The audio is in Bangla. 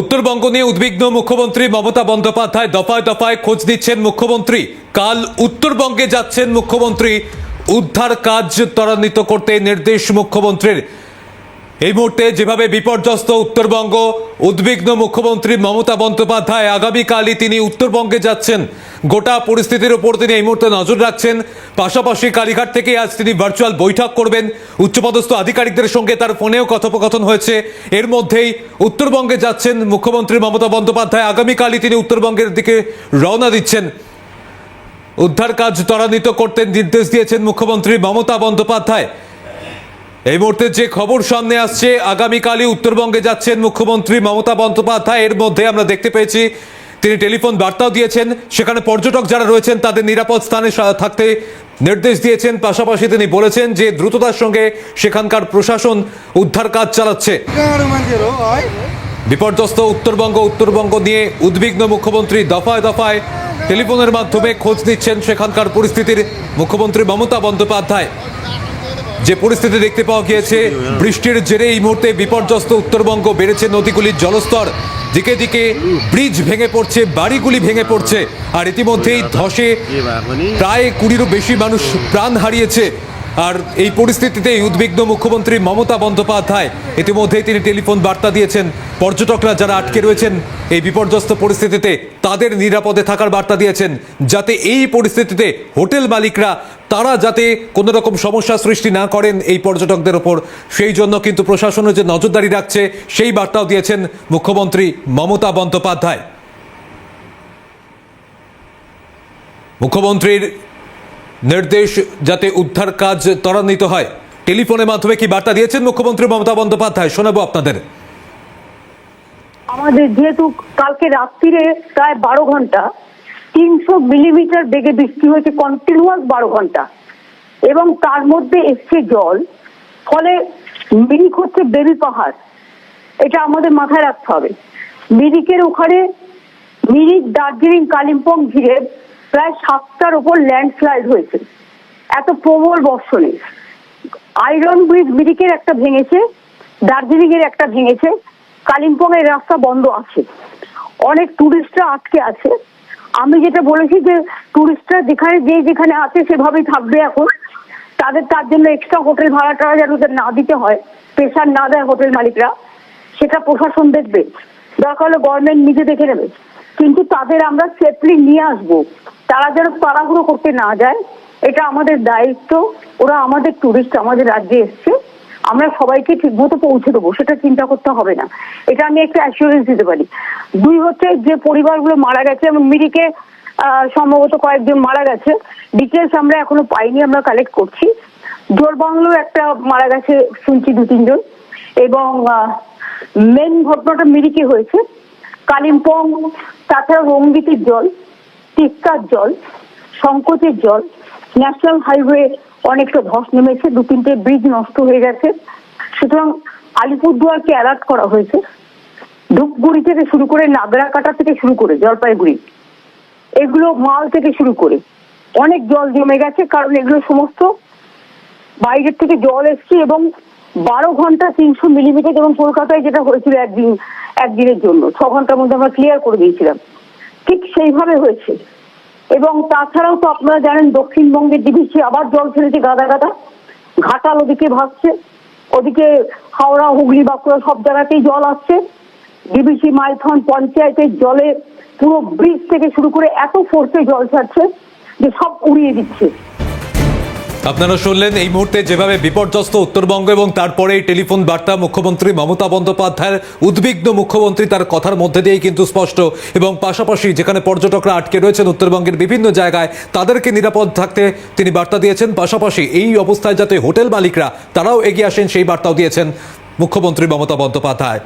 উত্তরবঙ্গ নিয়ে উদ্বিগ্ন মুখ্যমন্ত্রী মমতা বন্দ্যোপাধ্যায় দফায় দফায় খোঁজ দিচ্ছেন মুখ্যমন্ত্রী। কাল উত্তরবঙ্গে যাচ্ছেন মুখ্যমন্ত্রী। উদ্ধার কাজ ত্বরান্বিত করতে নির্দেশ মুখ্যমন্ত্রীর। এই মুহূর্তে যেভাবে বিপর্যস্ত উত্তরবঙ্গ, উদ্বিগ্ন মুখ্যমন্ত্রী মমতা বন্দ্যোপাধ্যায় আগামীকালই তিনি উত্তরবঙ্গে যাচ্ছেন, গোটা পরিস্থিতির উপর তিনি এই মুহূর্তে নজর রাখছেন। পাশাপাশি কালীঘাট থেকে আজ তিনি ভার্চুয়াল বৈঠক করবেন। উচ্চপদস্থ আধিকারিকদের সঙ্গে তার ফোনেও কথোপকথন হয়েছে। এর মধ্যেই উত্তরবঙ্গে যাচ্ছেন মুখ্যমন্ত্রী মমতা বন্দ্যোপাধ্যায়। আগামীকালই তিনি উত্তরবঙ্গের দিকে রওনা দিচ্ছেন। উদ্ধার কাজ ত্বরান্বিত করতে নির্দেশ দিয়েছেন মুখ্যমন্ত্রী মমতা বন্দ্যোপাধ্যায়। এই মুহূর্তে যে খবর সামনে আসছে, আগামীকালই উত্তরবঙ্গে যাচ্ছেন মুখ্যমন্ত্রী মমতা বন্দ্যোপাধ্যায়। এর মধ্যে আমরা দেখতে পেয়েছি, তিনি টেলিফোন বার্তাও দিয়েছেন। সেখানে পর্যটক যারা রয়েছেন, তাদের নিরাপদ স্থানে থাকতে নির্দেশ দিয়েছেন। পাশাপাশি তিনি বলেছেন যে, দ্রুততার সঙ্গে সেখানকার প্রশাসন উদ্ধার কাজ চালাচ্ছে। বিপর্যস্ত উত্তরবঙ্গ উত্তরবঙ্গ নিয়ে উদ্বিগ্ন মুখ্যমন্ত্রী দফায় দফায় টেলিফোনের মাধ্যমে খোঁজ নিচ্ছেন সেখানকার পরিস্থিতির মুখ্যমন্ত্রী মমতা বন্দ্যোপাধ্যায়। যে পরিস্থিতি দেখতে পাওয়া গিয়েছে বৃষ্টির জেরে এই মুহূর্তে বিপর্যস্ত উত্তরবঙ্গ বেড়েছে নদীগুলির জলস্তর। দিকে দিকে ব্রিজ ভেঙে পড়ছে বাড়িগুলি ভেঙে পড়ছে আর ইতিমধ্যেই ধসে প্রায় কুড়িরও বেশি মানুষ প্রাণ হারিয়েছে। আর এই পরিস্থিতিতেই উদ্বিগ্ন মুখ্যমন্ত্রী মমতা বন্দ্যোপাধ্যায় ইতিমধ্যেই তিনি টেলিফোন বার্তা দিয়েছেন। পর্যটকরা যারা আটকে রয়েছেন এই বিপর্যস্ত পরিস্থিতিতে তাদের নিরাপদে থাকার বার্তা দিয়েছেন। যাতে এই পরিস্থিতিতে হোটেল মালিকরা তারা যাতে কোনো রকম সমস্যা সৃষ্টি না করেন এই পর্যটকদের ওপর। সেই জন্য কিন্তু প্রশাসনের যে নজরদারি রাখছে, সেই বার্তাও দিয়েছেন মুখ্যমন্ত্রী মমতা বন্দ্যোপাধ্যায়। মুখ্যমন্ত্রীর নির্দেশ যাতে উদ্ধার কাজ ত্বরান্বিত হয়। টেলিফোনের মাধ্যমে কি বার্তা দিয়েছেন মুখ্যমন্ত্রী মমতা বন্দ্যোপাধ্যায়? শোনাবো আপনাদের। আমাদের যেহেতু কালকে রাত্রিরে প্রায় বারো ঘণ্টা, তিনশো মিলিমিটার বেগে বৃষ্টি হয়েছে কন্টিনিউয়াস বারো ঘণ্টা। এবং তার মধ্যে এসছে জল, ফলে মিরিক হচ্ছে বেবি পাহাড়। এটা আমাদের মাথায় রাখতে হবে। মিরিকের ওখানে মিরিক, দার্জিলিং, কালিম্পং ঘিরে প্রায় সাতটার ওপর ল্যান্ডস্লাইড হয়েছে। এত প্রবল বর্ষণে আয়রন ব্রিজ মিরিকের একটা ভেঙেছে দার্জিলিং এর একটা ভেঙেছে কালিম্পং এর রাস্তা বন্ধ আছে। অনেক টুরিস্টরা আটকে আছে। আমি যেটা বলেছি যে, টুরিস্টরা যেখানে যে যেখানে আছে সেভাবেই থাকবে এখন। তাদের তার জন্য এক্সট্রা হোটেল ভাড়াটা যেন ওদের না দিতে হয় প্রেশার না দেয় হোটেল মালিকরা। সেটা প্রশাসন দেখবে। দরকার হলে গভর্নমেন্ট নিজে দেখে নেবে। কিন্তু তাদের আমরা সেফলি নিয়ে আসব। তারা যেন তাড়াহুড়ো করতে না যায়, এটা আমাদের দায়িত্ব। ওরা আমাদের টুরিস্ট আমাদের রাজ্যে এসছে। আমরা সবাইকে ঠিকমতো পৌঁছে দেবো, সেটা চিন্তা করতে হবে না। এটা আমি একটা অ্যাসুরেন্স দিতে পারি। দুই হচ্ছে যে পরিবারগুলো মারা গেছে, এবং মিরিকে সম্ভবত কয়েকজন মারা গেছে। ডিটেলস আমরা এখনও পাইনি, আমরা কালেক্ট করছি। জোরবাংলোর একটা মারা গেছে, শুনছি দু, তিনজন। এবং মেন ঘটনাটা মিরিকে হয়েছে। কালিম্পং তাছাড়া রঙ্গিতের জল তিস্তার জল, সংকোচের জল, ন্যাশনাল হাইওয়ে অনেকটা ধস নেমেছে, দু তিনটে ব্রিজ নষ্ট হয়ে গেছে। সুতরাং আলিপুরদুয়ারকে অ্যালার্ট করা হয়েছে। ধূপগুড়ি থেকে শুরু করে নাগরাকাটা থেকে শুরু করে জলপাইগুড়ি, এগুলো মাল থেকে শুরু করে অনেক জল জমে গেছে, কারণ এগুলো সমস্ত বাইরের থেকে জল এসছে এবং বারো ঘণ্টা তিনশো মিলিমিটার এবং কলকাতায় যেটা হয়েছিল একদিন একদিনের জন্য, ছ ঘণ্টার মধ্যে আমরা ক্লিয়ার করে দিয়েছিলাম। ঠিক সেইভাবে হয়েছে। এবং তাছাড়াও তো আপনারা জানেন, দক্ষিণবঙ্গের ডিভিসি আবার জল ছেড়েছে গাদা গাদা। ঘাটাল ওদিকে ভাসছে। ওদিকে হাওড়া, হুগলি, বাঁকুড়া সব জায়গাতেই জল আসছে। ডিবিসি মাইথন পঞ্চায়েতের জলে পুরো ব্রিজ থেকে শুরু করে এত ফোর্সে জল ছাড়ছে যে সব উড়িয়ে দিচ্ছে। আপনারা শুনলেন এই মুহূর্তে যেভাবে বিপর্যস্ত উত্তরবঙ্গ এবং তারপরে টেলিফোন বার্তা মুখ্যমন্ত্রী মমতা বন্দ্যোপাধ্যায়ের উদ্বিগ্ন মুখ্যমন্ত্রী তার কথার মধ্যে দিয়েই কিন্তু স্পষ্ট। এবং পাশাপাশি যেখানে পর্যটকরা আটকে রয়েছেন উত্তরবঙ্গের বিভিন্ন জায়গায়, তাদেরকে নিরাপদ থাকতে তিনি বার্তা দিয়েছেন। পাশাপাশি এই অবস্থায় যাতে হোটেল মালিকরা, তারাও এগিয়ে আসেন, সেই বার্তাও দিয়েছেন মুখ্যমন্ত্রী মমতা বন্দ্যোপাধ্যায়।